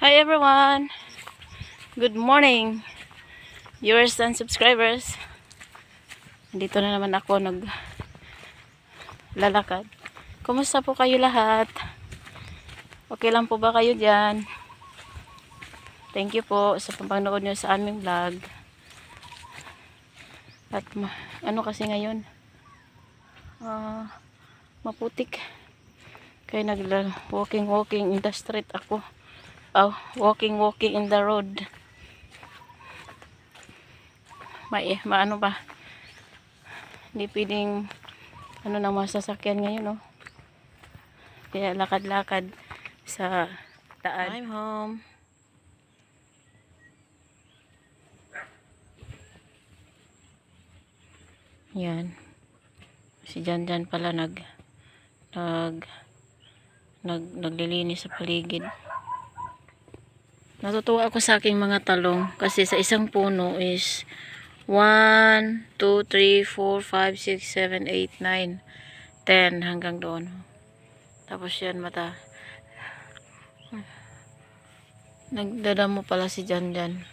Hi everyone! Good morning, viewers and subscribers. Dito na naman ako nag lalakad. Kumusta po kayo lahat? Okay lang po ba kayo dyan? Thank you po sa panonood nyo sa aming vlog. At ano kasi ngayon? Ah, maputik. Kaya nagla walking walking in the street ako. Oh, walking walking in the road. May maano ba? Hindi pwedeng ano na masasakyan ngayon, no? Kaya lakad-lakad sa daan. I'm home. Yan. Si Jan Jan pala nag nag nag naglilinis sa paligid. Natutuwa ako sa aking mga talong kasi sa isang puno is 1, 2, 3, 4, 5, 6, 7, 8, 9, 10 hanggang doon. Tapos yan mata. Nagdadamo pala si Jan Jan.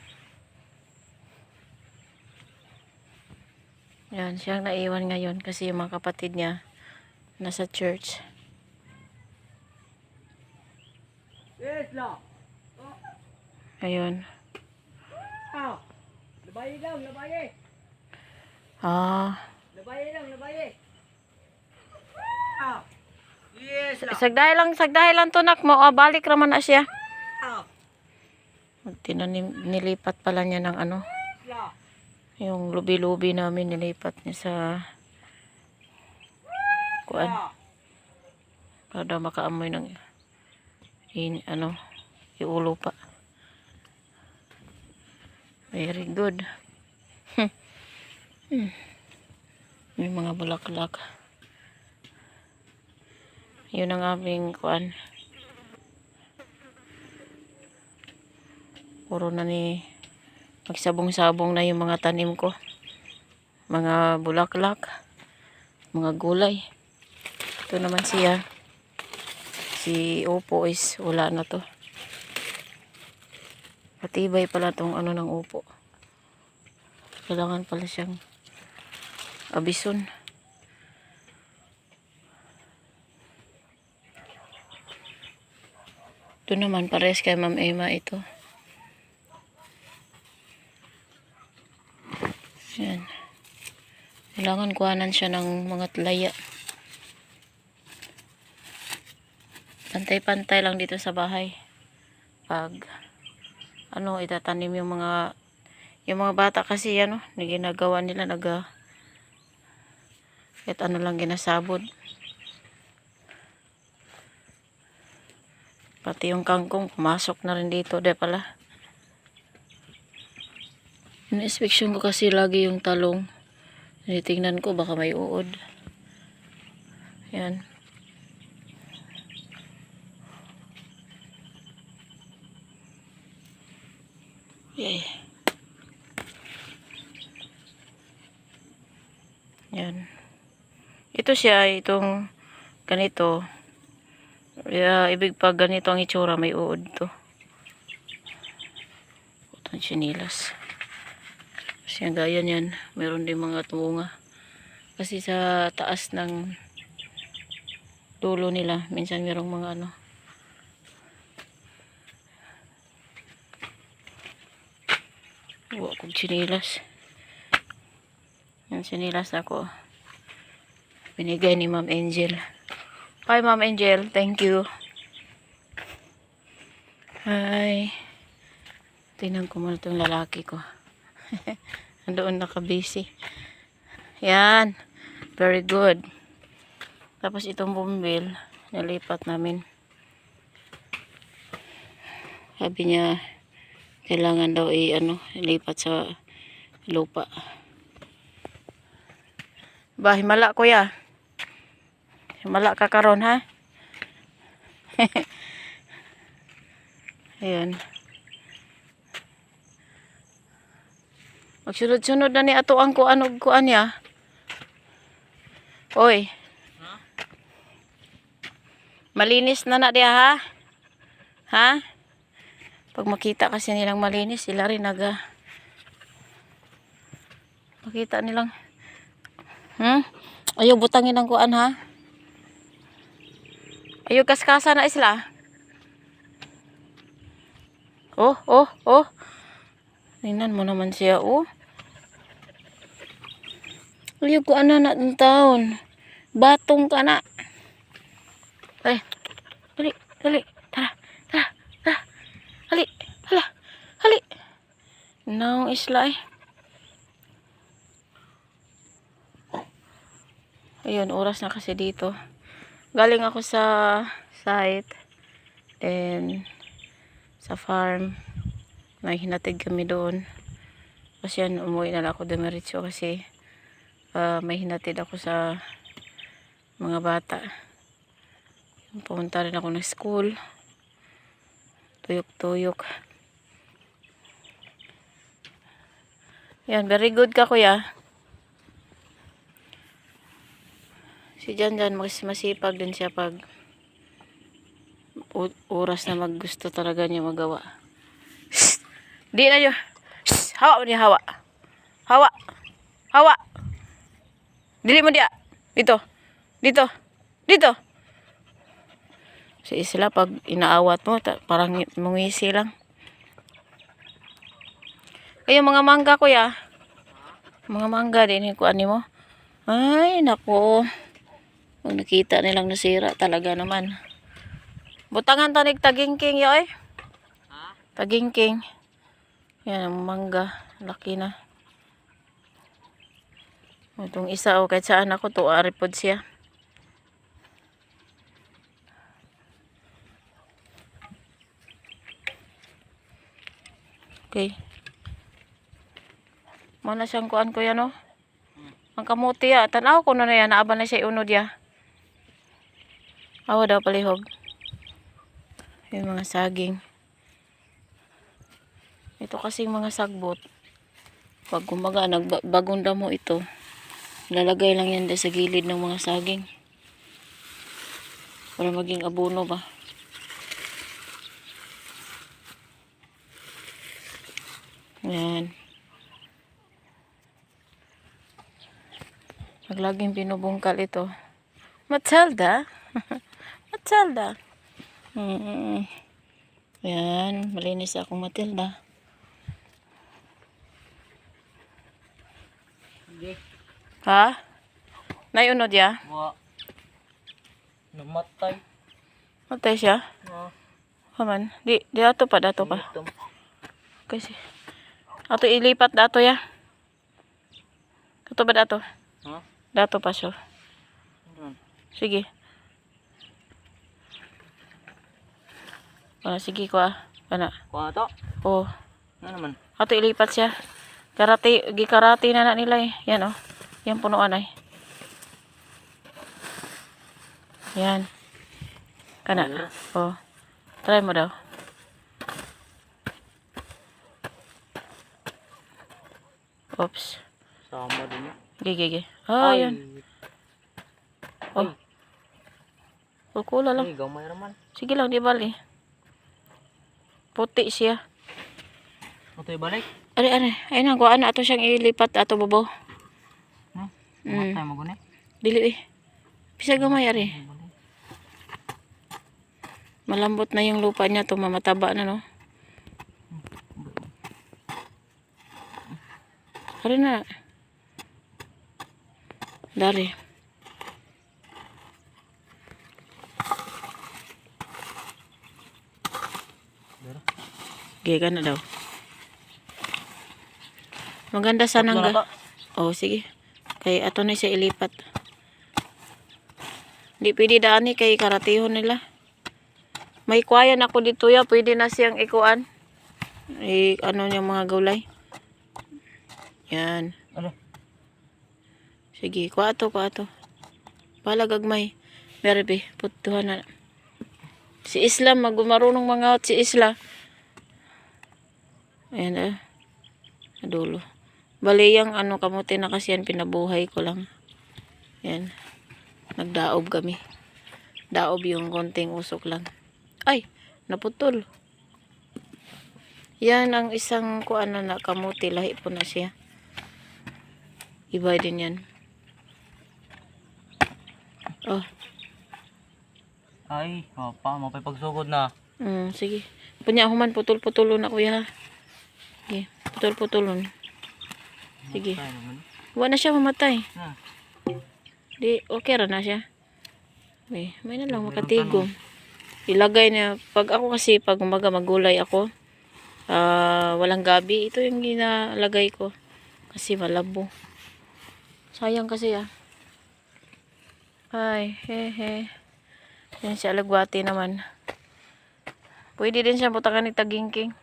Yan, siyang naiwan ngayon kasi yung mga kapatid niya nasa church. Yes, la. Ayun. Ah. Labaye lang, labaye. Ah, Labaye lang, labaye. Ah. Yes, sagdahay lang, sagdahay lang tunak mo. Ah, balik raman na siya. Ah. Tinanim, nilipat pala niya ng ano, yung lubi-lubi namin nilipat niya sa kuan para daw makaamoy ng in, ano, iulo pa. Very good. Hmm. May mga bulaklak. Yun ang aming kuan. Puro na ni magsabong-sabong na yung mga tanim ko. Mga bulaklak, mga gulay. Ito naman siya. Si upo is wala na to. Patibay pala tong ano ng upo. Kailangan pala siyang abison. Ito naman pares kay Ma'am Emma ito. Yan. Kailangan kuhanan siya ng mga tlaya. Pantay-pantay lang dito sa bahay. Pag ano itatanim yung mga yung mga bata kasi ano, na ginagawa nila naga kahit ano lang ginasabod. Pati yung kangkong pumasok na rin dito, de pala. Ina-inspection ko kasi lagi yung talong. Tinitingnan ko baka may uod. Yan. Yay. Yan. Ito siya, itong ganito. Yeah, ibig pag ganito ang itsura, may uod to. Putang sinilas. Kasi ang gaya niyan, meron din mga tunga. Kasi sa taas ng dulo nila, minsan merong mga ano, Huwag kong sinilas. Yan sinilas ako. Binigay ni Ma'am Angel. Hi Ma'am Angel, thank you. Hi. Tingnan ko muna itong lalaki ko. Andoon nakabisi. Yan. Very good. Tapos itong bumbil, nalipat namin. Sabi niya, kailangan daw i ano, ilipat sa lupa. Ba, himala kuya. Himala ka karon ha? Ayan. Magsunod-sunod na ni ato ang kuan og kuan ya. Oy. Malinis na na diya ha? Ha? Pag makita kasi nilang malinis, sila rin naga makita nilang hmm? Ayaw butangin ang kuan ha. Ayaw kaskasa na isla. Oh, oh, oh. Tingnan mo naman siya, oh. Ayaw ko ana na ng taon. Batong ka na. Ay, dali, dali. Naong isla eh. Ayun, oras na kasi dito. Galing ako sa site. Then, sa farm. May hinatid kami doon. Kasi yan, umuwi na lang ako dumiretso kasi ah, may hinatid ako sa mga bata. Pumunta rin ako ng school. Tuyok-tuyok. Yan, very good ka kuya. Si Jan Jan, mas masipag din siya pag oras na maggusto talaga niya magawa. Shh! Di na yun. Hawa mo niya, hawa. Hawa. Hawa. Dili mo dia. Dito. Dito. Dito. Si Isla, pag inaawat mo, parang mungisi lang. Kayo mga mangga kuya. Mga mangga din ko ani mo. Ay, nako. Pag nakita nilang nasira talaga naman. Butangan tanig tagingking yoy. Tagingking. Yan ang mangga. Laki na. Itong isa o kahit saan ako to aripod siya. Okay. Mana siyang kuan ko yan oh. Ang kamuti ya. Tanaw ko na na yan. Naaban na siya iunod ya. Awa daw palihog. Yung mga saging. Ito kasing mga sagbot. Pag kumaga, nagbagong damo ito. Lalagay lang yan sa gilid ng mga saging. Para maging abono ba. Yan. Pag laging binubungkal ito. Matilda. Matilda. Mm. Yan. Malinis akong Matilda. Hindi. Ha? Naiunod ya? Wa. Namatay. Matay siya? Ha? Haman. Di, di ato pa, dato pa. Kasi. Ato ilipat dato ya. Ato ba dato? Ha? Dato pa siya. Sige. Ah, sige ko ah. Kana. Kuha to. Oh. Ano naman? Ato ilipat siya. Karate, gikarate na na nila eh. Yan oh. Yan punuan ay. Yan. Kana. Oh. Try mo daw. Oops. Sama din. Gigi, gigi. Ah, Ay. yan. Oh. Kukula lang. Ay, gamay naman. Sige lang, di bali. Puti siya. Ito yung balik. Ari, ari. Ayun na, kuhaan na ato siyang ilipat ato babaw. No? Mm. Matay mo guni. Dili eh. Bisa gamay, ari. Malambot na yung lupa niya to, mamataba na, no? Ari na. Dari. Giga na daw. Maganda sana nga. Oh, sige. Kay ato na siya ilipat. Di pwede daan ni kay karatihon nila. May kwayan ako dito ya, pwede na siyang ikuan. I ano yung mga gulay. Yan. Ano? Sige, kuha to, kuha to. Palagagmay. Merbe, putuhan na. Si Isla, magumarunong mga si Isla. Ayan eh. Nadulo. Bali yung ano kamuti na kasi yan, pinabuhay ko lang. Yan. Nagdaob kami. Daob yung konting usok lang. Ay, naputol. Yan ang isang kuan na kamuti. Lahi po na siya. Iba din yan. Oh, Ay, apa, mapay pagsugod na. mm, sige. Punya human putol-putulon na kuya ha. Sige, putol-putulon. Sige. Huwag na siya mamatay. Na. Di, okay ra na siya. May, may na lang makatigom. Ilagay na, pag ako kasi, pag umaga magulay ako, ah walang gabi, ito yung ginalagay ko. Kasi malabo. Sayang kasi ah. Ay, he he. Yan siya lagwati naman. Pwede din siya butakan ni tagingking.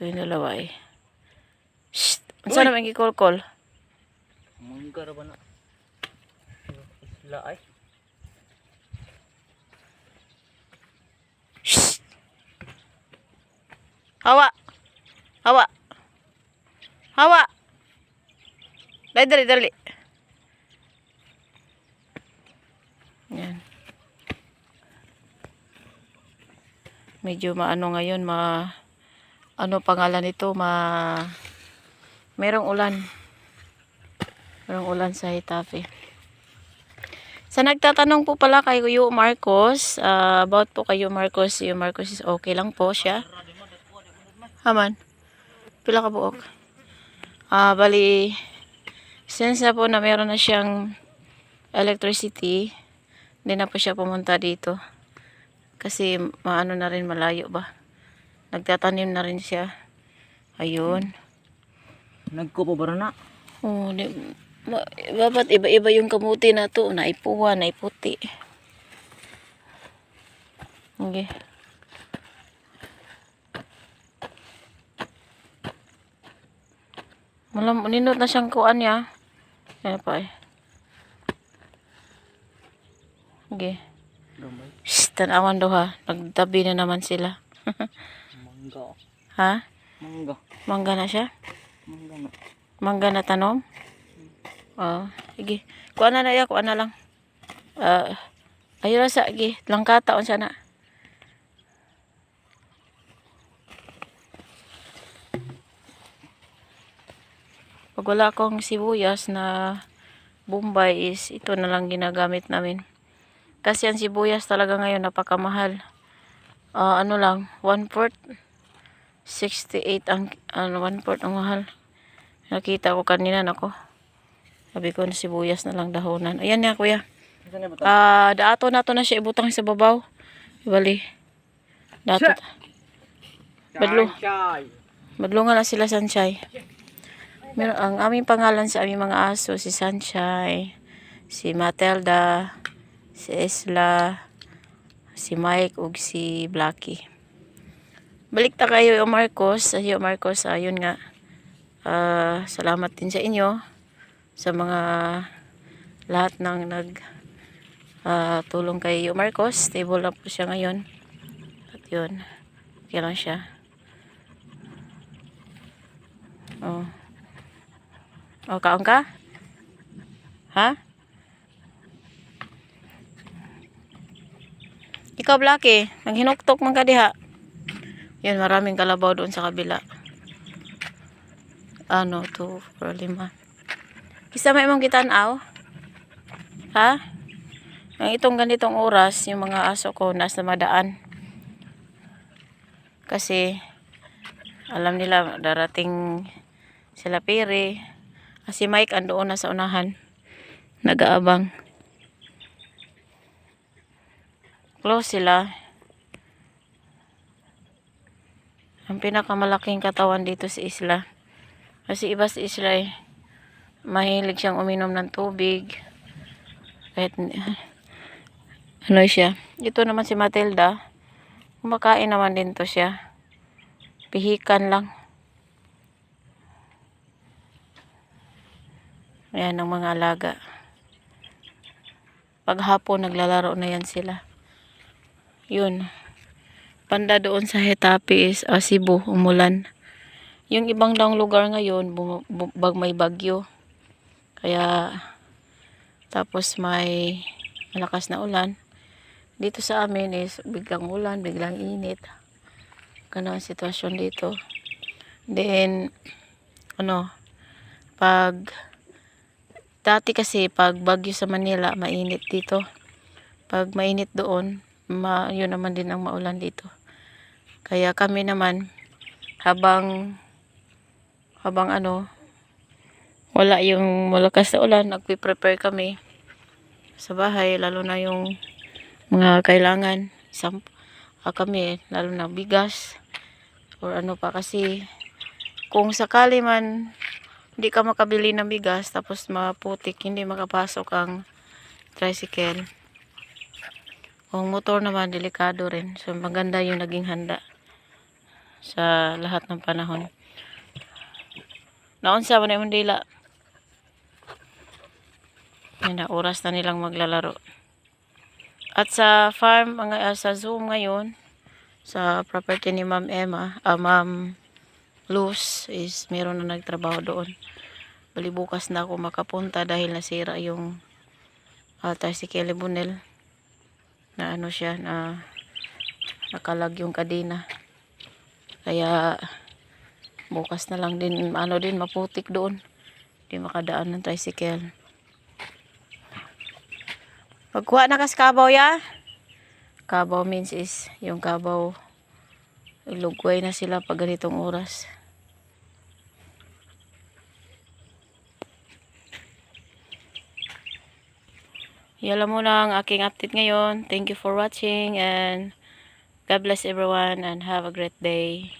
Ito yung dalawa eh. Shh! Ang Uy! sana may kikol-kol. Mangga ra ba na? Isla ay. Shh! Hawa! Hawa! Hawa! Dali, dali, dali. Yan. Medyo maano ngayon, ma... Ano pangalan nito, ma... Merong ulan. Merong ulan sa Hitafe. Sa nagtatanong po pala kay Kuya Marcos, ah, about po kayo Marcos, yung Marcos is okay lang po siya. Haman. Pila ka buok. Ah, bali since na po na meron na siyang electricity, hindi na po siya pumunta dito. Kasi maano na rin malayo ba. Nagtatanim na rin siya. Ayun. Nagkupo ba na? Oh, di, ma, babat iba-iba yung kamuti na to, naipuwa, naiputi. Okay. Malam, ninot na siyang kuan niya. Ano pa eh. Okay. Gamay. Shh, tanawan daw ha. Nagtabi na naman sila. Mangga. Ha? Mangga. Mangga na siya? Mangga na. Mangga na tanom? Oo. sige. Kuha na na ya, kuha na lang. Ah, ayun na sa, sige. Langkata, on sana. Pag wala akong sibuyas na Bombay is ito na lang ginagamit namin. Kasi ang sibuyas talaga ngayon napakamahal. Ah, ano lang, 1 fourth 68 ang ano 1 fourth ang mahal. Nakita ko kanina nako. Sabi ko na sibuyas na lang dahonan. Ayan niya kuya. Ah, daato na to na siya ibutang sa babaw. Ibali. Siya! Badlo. Chay! Madlungan na sila Sanchay. Meron ang aming pangalan sa aming mga aso si Sanchay, si Matilda, si Isla, si Mike ug si Blacky. Balik ta kayo yung Marcos, ayo Marcos, ayun nga. Ah, salamat din sa inyo sa mga lahat ng nag ah, tulong kay Yo Marcos. Stable na po siya ngayon. At yun, okay lang siya. Oh. Oh, kaon ka? Ha? Ikaw, Blackie, nanghinuktok man ka diha. Yan, maraming kalabaw doon sa kabila. Ano, 2, 4, 5. Kisa may mong kitanaw? Ha? Ang itong ganitong oras, yung mga aso ko nasa madaan. Kasi, alam nila, darating sila Piri. Si Mike andoon na sa unahan. Nag-aabang. Close sila. Ang pinakamalaking katawan dito sa isla. Kasi iba sa isla eh. Mahilig siyang uminom ng tubig. Kahit ano siya. Ito naman si Matilda. Kumakain naman din to siya. Pihikan lang. Ayan ang mga alaga. Paghapon naglalaro na yan sila. Yun. Panda doon sa Hetape is ah, Cebu, umulan. Yung ibang daong lugar ngayon, bag may bagyo. Kaya, tapos may malakas na ulan. dito sa amin is biglang ulan, biglang init. Ganun ang sitwasyon dito. Then, ano, pag, dati kasi pag bagyo sa Manila, mainit dito. Pag mainit doon, ma, yun naman din ang maulan dito. Kaya kami naman, habang, habang ano, wala yung malakas na ulan, nagpe-prepare kami sa bahay, lalo na yung mga kailangan. Isang, ah, kami, lalo na bigas, or ano pa kasi, kung sakali man, hindi ka makabili ng bigas, tapos maputik, hindi makapasok ang tricycle. Kung motor naman, delikado rin. So, maganda yung naging handa sa lahat ng panahon. Naunsa mo na yung dila. Yan na, oras na nilang maglalaro. At sa farm, mga, ah, sa Zoom ngayon, sa property ni Ma'am Emma, ah, Ma'am Luz, is meron na nagtrabaho doon. Bali bukas na ako makapunta dahil nasira yung uh, tricycle bunel na ano siya na nakalag yung kadena. Kaya bukas na lang din ano din maputik doon. Hindi makadaan ng tricycle. Pagkuha na kas kabaw ya? Kabaw means is yung kabaw ilugway na sila pag ganitong oras Yala muna ang aking update ngayon. Thank you for watching and God bless everyone and have a great day.